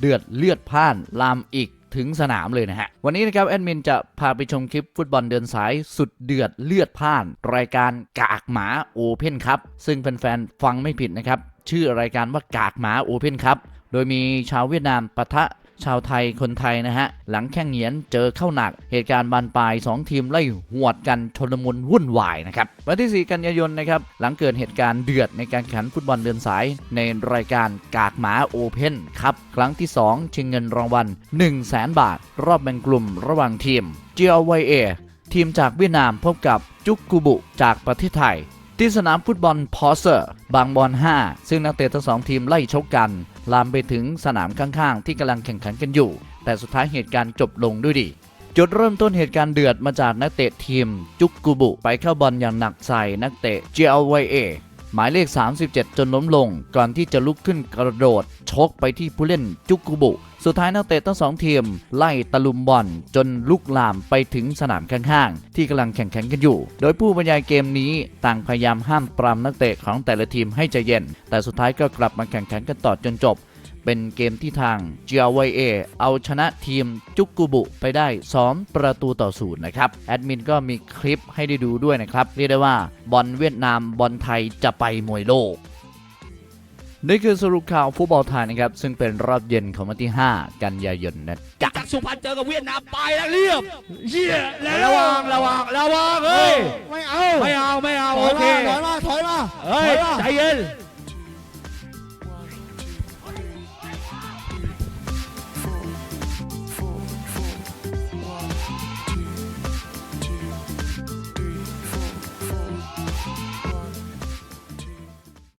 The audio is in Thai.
เดือดเลือดพ่านลามอีกถึงสนามเลยนะฮะ วันนี้นะครับแอดมินจะพาไปชมคลิปฟุตบอลเดินสายสุดเดือดเลือดพ่าน รายการกากหมาโอเพนครับ ซึ่งแฟนๆฟังไม่ผิดนะครับ ชื่อรายการว่ากากหมาโอเพนครับ โดยมีชาวเวียดนามปะทะ ชาวไทยคนไทยนะฮะ หลังแข่งเหงียนเจอเข้าหนัก เหตุการณ์บานปลาย 2 ทีมไล่หวดกันชนมุนวุ่นวายนะครับวันที่ 4 กันยายนนะครับหลังเกิดเหตุการณ์เดือดในการแข่งฟุตบอลเดินสาย ในรายการกากหมาโอเพ่นครับครั้งที่ 2 ชิงเงินรางวัล1 0 0 0 0แบาท รอบแบ่งกลุ่มระหว่างทีม GLYA ทีมจากเวียดนามพบกับจุกกูบุจากประเทศไทย ที่สนามฟุตบอลพอเซอร์ บางบอน5ซึ่งนักเตะทั้งสองทีมไล่ชกกัน ลามไปถึงสนามข้างๆ ที่กำลังแข่งขันกันอยู่ แต่สุดท้ายเหตุการณ์จบลงด้วยดี จุดเริ่มต้นเหตุการณ์เดือดมาจากนักเตะทีม จุกกูบุ ไปเข้าบอลอย่างหนักใส่นักเตะ GLYA หมายเลข 37 จนล้มลง ก่อนที่จะลุกขึ้นกระโดด ชกไปที่ผู้เล่นจุกุบุ สุดท้ายนักเตะทั้งสองทีม ไล่ตะลุมบอลจนลุกลามไปถึงสนามข้างๆ ที่กำลังแข่งขันกันอยู่ โดยผู้บรรยายเกมนี้ต่างพยายามห้ามปรามนักเตะของแต่ละทีมให้ใจเย็น แต่สุดท้ายก็กลับมาแข่งขันกันต่อจนจบ เป็นเกมที่ทาง GLYA เอาชนะทีมจุกกูบุไปได้2ประตูต่อศูนย์นะครับ แอดมินก็มีคลิปให้ได้ดูด้วยนะครับ เรียกได้ว่าบอลเวียดนามบอลไทยจะไปมวยโลกนี่คือสรุปข่าวฟุตบอลไทยนะครับ ซึ่งเป็นรอบเย็นของวันที่ 5 กันยายนนะจ๊ะจากสุพรรณเจอกับเวียดนามไปแล้วเรียบเหี้ยแล้วระวังระวังระวังเฮ้ยไม่เอาไม่เอาไม่เอาถโออยเคมาถอยมาถอยมาเฮ้ยถอยมาใจเย็น